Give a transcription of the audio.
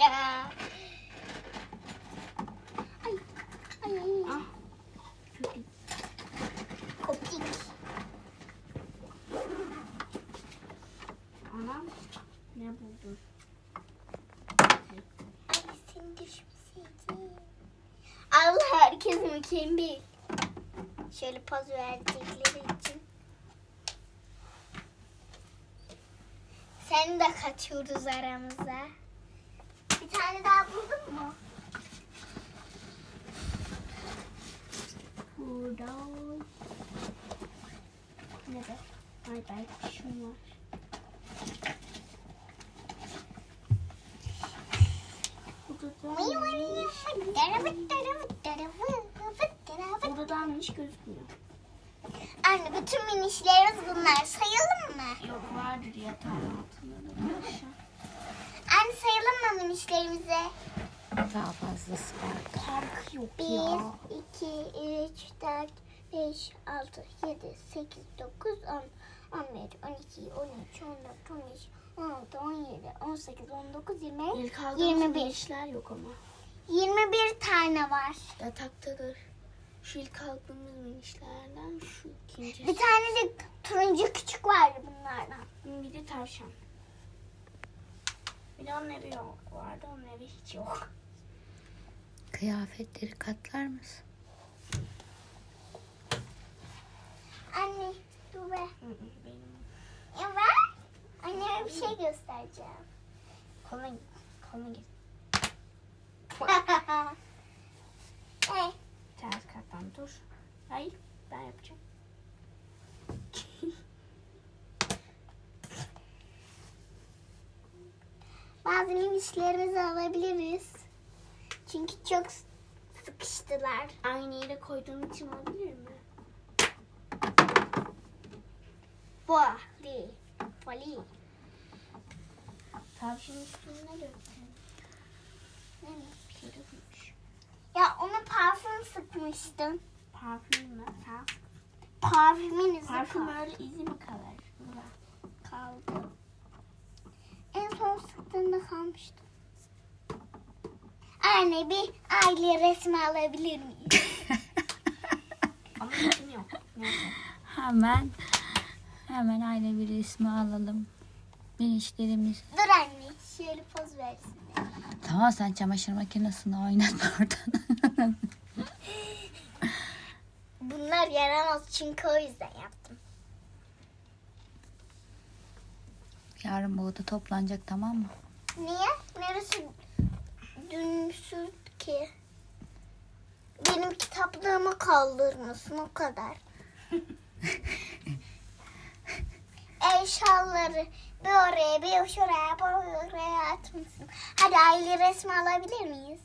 ya. Ay. Ay. Ah. Kopik. Anam ne buldun? Ay senin düşmeseydi. Allah herkes mükemmel. Şöyle poz verecekler. Seni de katıyoruz aramıza. Bir tane daha buldun mu? Burada. Ne be? Ay belki şun var. Burada da Burada da almış gözükmüyor. Anne bütün minişlerimiz bunlar. Sayalım mı? Yok vardır yatağın altında da aşağı. Anne minişlerimizi? Daha fazlası var. Park yok 1, ya. 2, 3, 4, 5, 6, 7, 8, 9, 10, 11, 12, 13, 14, 15, 16, 17, 18, 19, 20, İlk aldığımız 21. işler yok ama. 21 tane var. Yataktadır. Şu ilk aldığımız minişlerden şu ikinci. Bir tane de turuncu küçük vardı bunlardan. Bir de tavşan. Bir de onun evi yok vardı. Onun evi hiç yok. Kıyafetleri katlar mısın? Anne dur be. Hı hı, Benim Ya. Anneme bir şey göstereceğim. koluna. Koluna git. hey, Ters kattan dur. Hayır bazı minişlerimizi alabiliriz. Çünkü çok sıkıştılar. Aynı yere koyduğum için olabilir mi? Vali. Vali. Tavşanın üstüne döktüm. Bir şey dökmüş. Ya ona parfüm sıkmıştım. Parfüm mü? Sen Parfümün izi Parfüm kal- öyle izi mi kalır? Kaldı. En son sıktığında kalmıştı. Anne bir aile resmi alabilir miyiz? Ama isim yok. Neyse. Hemen hemen aile bir resmi alalım. Minişlerimiz. Dur anne şöyle poz versin. Tamam sen çamaşır makinesini oynat oradan. Bunlar yaramaz çünkü o yüzden yaptım. Yarın bu oda toplanacak tamam mı? Niye? Neresi dümsüz ki? Benim kitaplığımı kaldırmasın o kadar. Eşyaları bir oraya bir şuraya bir oraya atmışsın. Hadi aile resmi alabilir miyiz?